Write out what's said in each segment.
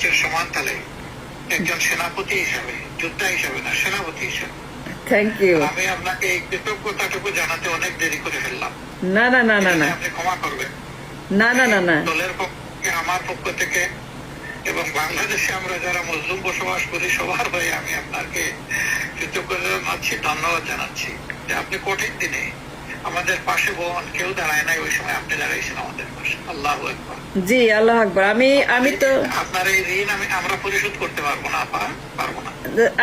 মঞ্চের সমান তালে একজন সেনাপতি হিসাবে যোদ্ধা হিসাবে না সেনাপতি হিসাবে। থ্যাংক ইউ আমি আপনাকে এই কৃতজ্ঞতাটুকু জানাতে অনেক দেরি করে ফেললাম। না না না না না। আপনি ক্ষমা করবেন। না না না না। দলের পক্ষে আমার পক্ষ থেকে এবং বাংলাদেশে আমরা যারা মুসলিম বসবাস করি সবার হয়ে আমি আপনাকে কৃতজ্ঞতা জানাচ্ছি ধন্যবাদ জানাচ্ছি। যে আপনি কঠিন দিনে আমাদের পাশে বোন কেউ দাঁড়ায় নাই ওই সময় আপনি দাঁড়াইছেন আমাদের পাশে। আল্লাহ একবার জি আল্লাহ আকবর। আমি আমি তো আপনার এই ঋণ আমি আমরা পরিশোধ করতে পারব না আপা? পারব না।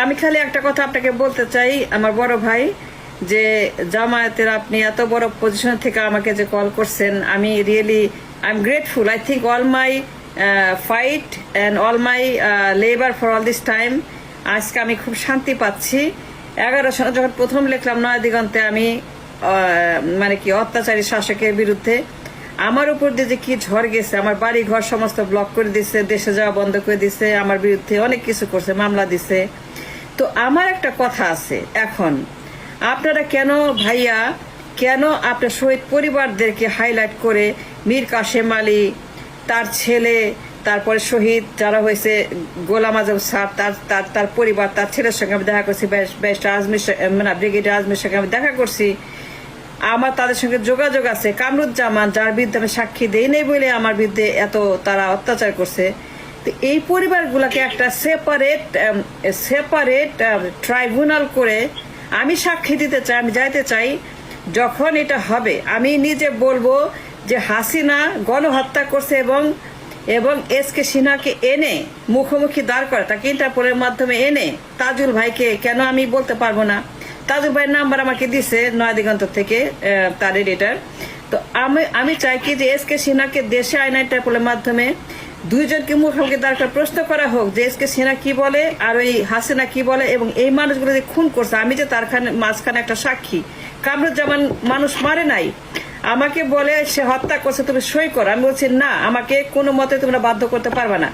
আমি খালি একটা কথা আপনাকে বলতে চাই আমার বড় ভাই যে জামায়াতের আপনি এত বড় পজিশন থেকে আমাকে যে কল করছেন আমি really I am grateful I think all my fight and all my labour for all this time আজকে আমি খুব শান্তি পাচ্ছি। এগারো সালে যখন প্রথম লিখলাম নয় দিগন্তে আমি মানে কি, অত্যাচারী শাসকের বিরুদ্ধে আমার উপর দিয়ে যে কি ঝড় গেছে, আমার বাড়ি ঘর সমস্ত ব্লক করে দিছে, দেশে যাওয়া বন্ধ করে দিছে, আমার বিরুদ্ধে অনেক কিছু করছে, মামলা দিছে। তো আমার একটা কথা আছে এখন। আপনারা কেন ভাইয়া, কেন আপনার শহীদ পরিবারদেরকে হাইলাইট করে মীর কাশেম আলী, তার ছেলে, তারপরে শহীদ যারা হয়েছে, গোলাম আজম স্যার, তার তার তার পরিবার, তার ছেলের সঙ্গে আমি দেখা করছি ব্যারিস্টার আজমির মানে ব্রিগেডিয়ার আজমির সঙ্গে আমি দেখা করছি। আমার তাদের সঙ্গে যোগাযোগ আছে। কামরুজ্জামান যার বিরুদ্ধে আমি সাক্ষী দেই নেই বলে আমার বিরুদ্ধে এত তারা অত্যাচার করছে। তো এই পরিবারগুলোকে একটা সেপারেট সেপারেট ট্রাইব্যুনাল করে আমি সাক্ষী দিতে চাই, আমি যাইতে চাই, যখন এটা হবে। আমি নিজে বলব যে হাসিনা গণহত্যা করছে এবং এবং এস কে সিনহাকে এনে মুখোমুখি দাঁড় করে তাকে ইন্টারপোলের মাধ্যমে এনে তাজুল ভাইকে কেন আমি বলতে পারব না? তাজুল ভাইয়ের নাম্বার আমাকে দিছে নয়াদিগন্ত থেকে তার এডিটার তো আমি আমি চাই কি যে এস কে সিনহাকে দেশে আইনা ইন্টারপোলের মাধ্যমে দুইজনকে মুখোমুখি দাঁড় করে প্রশ্ন করা হোক যে এস কে সিনহা কি বলে আর ওই হাসিনা কি বলে এবং এই মানুষগুলো যে খুন করছে, আমি যে তার মাঝখানে একটা সাক্ষী। কামরুজ্জামান মানুষ মারে নাই। আমাকে বলে সে হত্যা করছে, তুমি সই করো। আমি বলছি, না, আমাকে কোনো মতে তোমরা বাধ্য করতে পারবে না।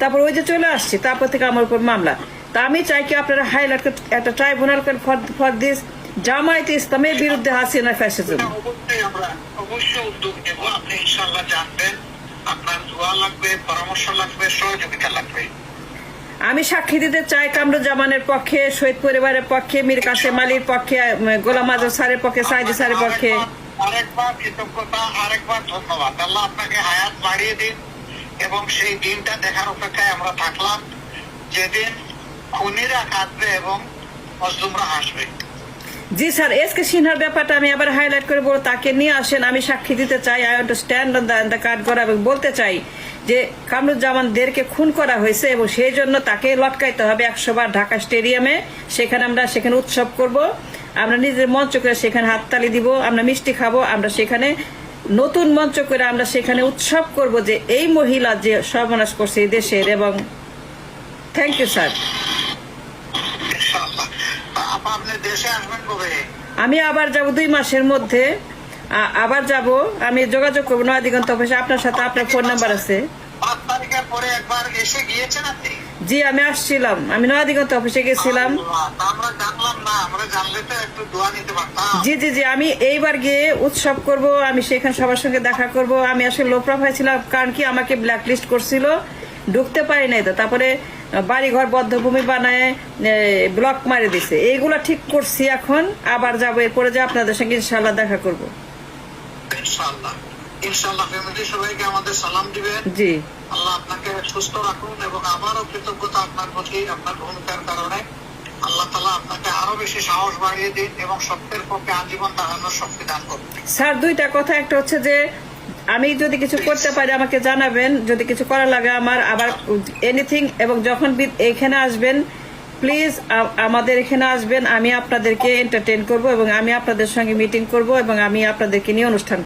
তারপর ওই যে চলে আসছি, তারপর থেকে আমার উপর মামলা। তা আমি চাই কি আপনারা হাইলাইট একটা ট্রাইব্যুনাল ফর দিস জামায়াত ইসলামের বিরুদ্ধে হাসিনা ফ্যাসিজম অবশ্যই আমরা অবশ্যই উদ্যোগ নেব। আপনি জানবেন। আপনার দোয়া লাগবে পরামর্শ লাগবে সহযোগিতা লাগবে। আমি সাক্ষী দিতে চাই কামরুজ্জামানের পক্ষে শহীদ পরিবারের পক্ষে মীর কাসেম আলীর পক্ষে গোলাম আজম স্যারের পক্ষে সাইদি স্যারের পক্ষে। আরেকবার কৃতজ্ঞতা আরেকবার ধন্যবাদ। আল্লাহ আপনাকে হায়াত বাড়িয়ে দিন এবং সেই দিনটা দেখার অপেক্ষায় আমরা থাকলাম। যেদিন খুনিরা কাঁদবে এবং মজলুমরা হাসবে। জি স্যার, এস কে সিনহার ব্যাপারটা আমি আবার হাইলাইট করে বলব তাকে নিয়ে আসেন, আমি সাক্ষী দিতে চাই I to stand on the card করা এবং বলতে চাই যে কামরুজ্জামানদেরকে খুন করা হয়েছে এবং সেই জন্য তাকে লটকাইতে হবে একশো বার ঢাকা স্টেডিয়ামে। সেখানে আমরা সেখানে উৎসব করব। আমরা নিজের মঞ্চ করে সেখানে হাততালি দিব, আমরা মিষ্টি খাব, আমরা সেখানে নতুন মঞ্চ করে আমরা সেখানে উৎসব করব যে এই মহিলা যে সর্বনাশ করছে এই দেশের এবং থ্যাংক ইউ স্যার ইনশাআল্লাহ আপা আপনি দেশে আসবেন কবে আমি আবার যাব দুই মাসের মধ্যে। আবার যাব। আমি যোগাযোগ করব নয় দিগন্ত অফিসে। আপনার সাথে আপনার ফোন নাম্বার আছে। জি আমি আসছিলাম। আমি নয় দিগন্ত অফিসে গেছিলাম। জি জি জি আমি এইবার গিয়ে উৎসব করব। আমি সেখানে সবার সঙ্গে দেখা করব। আমি আসলে লো প্রোফাইল ছিলাম কারণ কি আমাকে ব্ল্যাক লিস্ট করছিল। ঢুকতে পারি নাই তো। তারপরে বাড়িঘর বদ্ধভূমি বানায় ব্লক মারি দিছে। এইগুলো ঠিক করছি এখন আবার যাব এরপরে যে আপনাদের সঙ্গে ইনশাল্লাহ দেখা করব। ইনশাআল্লাহ। ইনশাআল্লাহ ফ্যামিলি সবাইকে আমাদের সালাম দিবেন। জি। আল্লাহ আপনাকে সুস্থ রাখুন এবং কৃতজ্ঞতা আপনার প্রতি আপনার ভূমিকার কারণে। আল্লাহ তালা আপনাকে আরও বেশি সাহস বাড়িয়ে দিন এবং সত্যের পক্ষে আজীবন দাঁড়ানোর শক্তি দান করুন। স্যার দুইটা কথা। একটা হচ্ছে যে আমি যদি কিছু করতে পারি, আমাকে জানাবেন। যদি কিছু করা লাগে আমার, আবার এনিথিং এবং যখন এখানে আসবেন প্লিজ আমাদের এখানে আসবেন। আমি আপনাদেরকে এন্টারটেন করব এবং আমি আপনাদের সঙ্গে মিটিং করব এবং আমি আপনাদেরকে নিয়ে অনুষ্ঠান